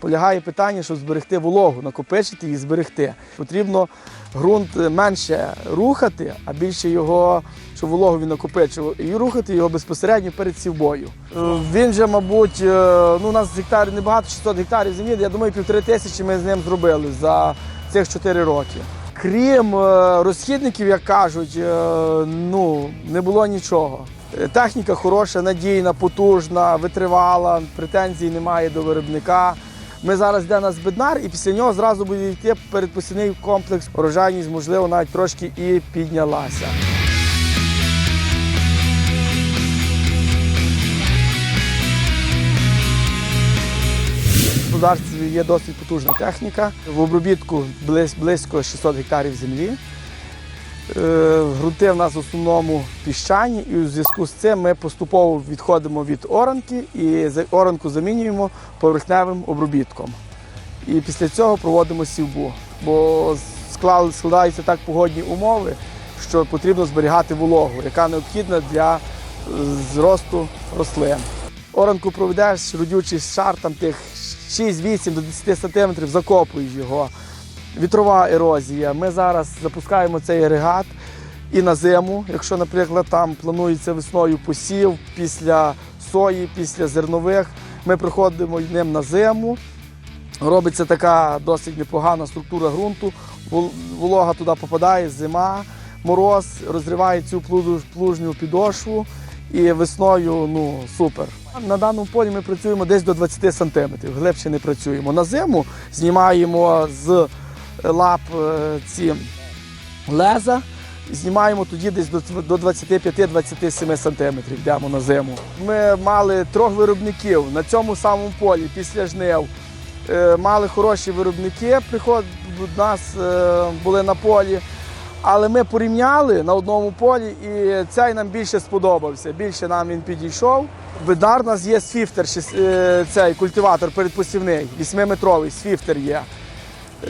полягає питання, щоб зберегти вологу, накопичити і зберегти. Потрібно ґрунт менше рухати, а більше його, щоб вологу він накопичував, і рухати його безпосередньо перед сівбою. Е, Він же, мабуть, е, ну, у нас гектарів небагато, 600 гектарів землі. Я думаю, півтори тисячі ми з ним зробили за цих 4 роки. Крім е, розхідників, як кажуть, е, ну не було нічого. Е, Техніка хороша, надійна, потужна, витривала, претензій немає до виробника. Ми зараз йдемо на збиднар, і після нього зразу буде йти передпосівний комплекс. Урожайність, можливо, навіть трошки і піднялася. Господарстві є досить потужна техніка. В обробітку близько 600 гектарів землі. Е, Грунти в нас в основному піщані, і у зв'язку з цим ми поступово відходимо від оранки і оранку замінюємо поверхневим обробітком. І після цього проводимо сівбу. Бо складаються так погодні умови, що потрібно зберігати вологу, яка необхідна для е, зросту рослин. Оранку проведеш родючий шар там тих 6-8 до 10 см, закопуєш його. Вітрова ерозія. Ми зараз запускаємо цей агрегат і на зиму, якщо, наприклад, там планується весною посів після сої, після зернових, ми приходимо ним на зиму. Робиться така досить непогана структура ґрунту, волога туди попадає, зима, мороз, розриває цю плужню підошву і весною ну, супер. На даному полі ми працюємо десь до 20 см, глибше не працюємо. На зиму знімаємо з лап е, ці леза, знімаємо тоді десь до 25-27 см йдемо на зиму. Ми мали трьох виробників на цьому самому полі після жнив. Е, Мали хороші виробники, приход до нас е, були на полі. Але ми порівняли на одному полі, і цей нам більше сподобався. Більше нам він підійшов. Бидар у нас є свіфтер, цей культиватор передпосівний, 8-метровий свіфтер є.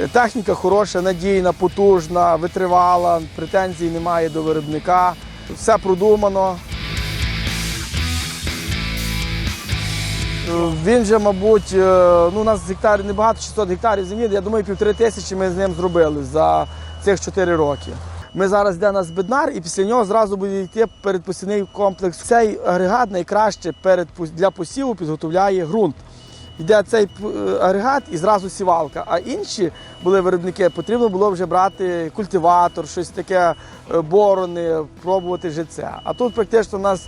Е, Техніка хороша, надійна, потужна, витривала, претензій немає до виробника. Все продумано. Е, Він же, мабуть, е, ну, у нас гектарів небагато, 600 гектарів землі. Я думаю, півтори тисячі ми з ним зробили за цих 4 роки. Ми зараз йдемо на збиднар, і після нього зразу буде йти передпосівний комплекс. Цей агрегат найкраще перед для посіву підготовляє ґрунт. Йде цей е, агрегат і зразу сівалка. А інші були виробники, потрібно було вже брати культиватор, щось таке, е, борони, пробувати жице. А тут практично у нас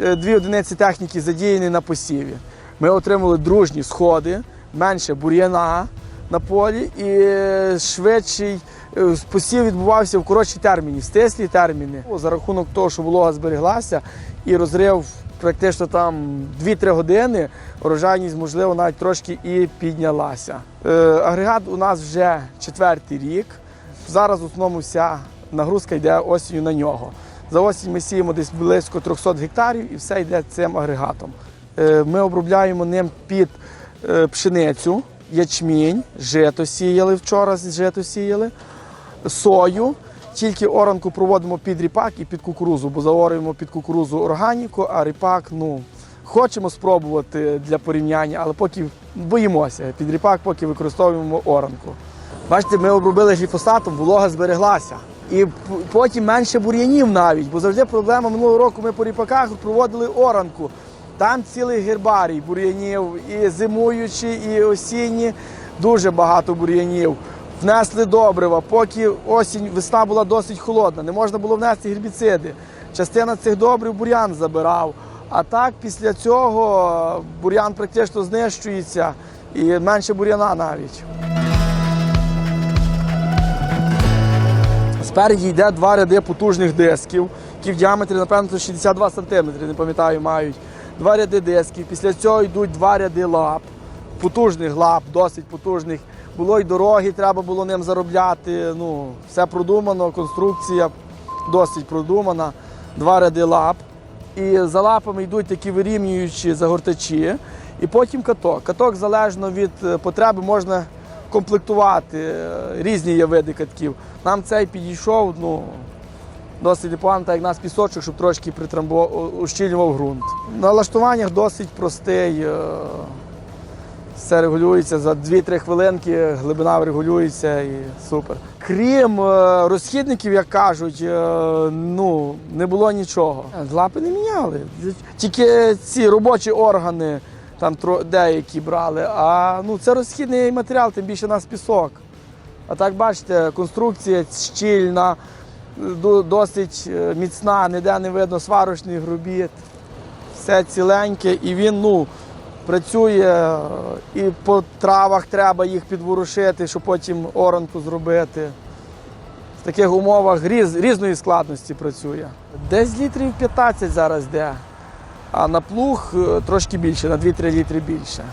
е, дві одиниці техніки задіяні на посіві. Ми отримали дружні сходи, менше бур'яна на полі і швидший посів відбувався в коротші терміни, в стислі терміни. За рахунок того, що волога збереглася і розрив практично там 2-3 години, урожайність, можливо, навіть трошки і піднялася. Е, Агрегат у нас вже четвертий рік. Зараз в основному вся нагрузка йде осінню на нього. За осінь ми сіємо десь близько 300 гектарів і все йде цим агрегатом. Е, Ми обробляємо ним під е, пшеницю, ячмінь, жито сіяли вчора, жито сіяли, сою. Тільки оранку проводимо під ріпак і під кукурузу, бо заорюємо під кукурузу органіку, а ріпак, ну, хочемо спробувати для порівняння, але поки боїмося. Під ріпак поки використовуємо оранку. Бачите, ми обробили гліфосатом, волога збереглася. І потім менше бур'янів навіть, бо завжди проблема минулого року ми по ріпаках проводили оранку. Там цілий гербарій бур'янів, і зимуючі, і осінні, дуже багато бур'янів. Внесли добрива, поки осінь, весна була досить холодна, не можна було внести гербіциди. Частина цих добрив бур'ян забирав. А так, після цього бур'ян практично знищується і менше бур'яна навіть. Спереді йде два ряди потужних дисків, які в діаметрі, напевно, 62 см, не пам'ятаю, мають. Два ряди дисків. Після цього йдуть два ряди лап, потужних лап, досить потужних. Було й дороги, треба було ним заробляти. Ну, все продумано, конструкція досить продумана. Два ряди лап. І за лапами йдуть такі вирівнюючі загортачі. І потім каток. Каток залежно від е, потреби можна комплектувати. е, Різні є види катків. Нам цей підійшов ну, досить непогано, так як нас пісочок, щоб трошки притрамбо- ущільнював ґрунт. На лаштуваннях досить простий. Е, Все регулюється за 2-3 хвилинки, глибина регулюється і супер. Крім е, розхідників, як кажуть, е, ну не було нічого. Лапи не міняли. Тільки ці робочі органи там деякі брали. А ну це розхідний матеріал, тим більше у нас пісок. А так бачите, конструкція щільна, досить е, міцна, ніде не видно сварочних робіт. Все ціленьке, і він ну, працює і по травах треба їх підворушити, щоб потім оранку зробити. В таких умовах різ, різної складності працює. Десь літрів 15 зараз йде, а на плуг е, трошки більше, на 2-3 літри більше.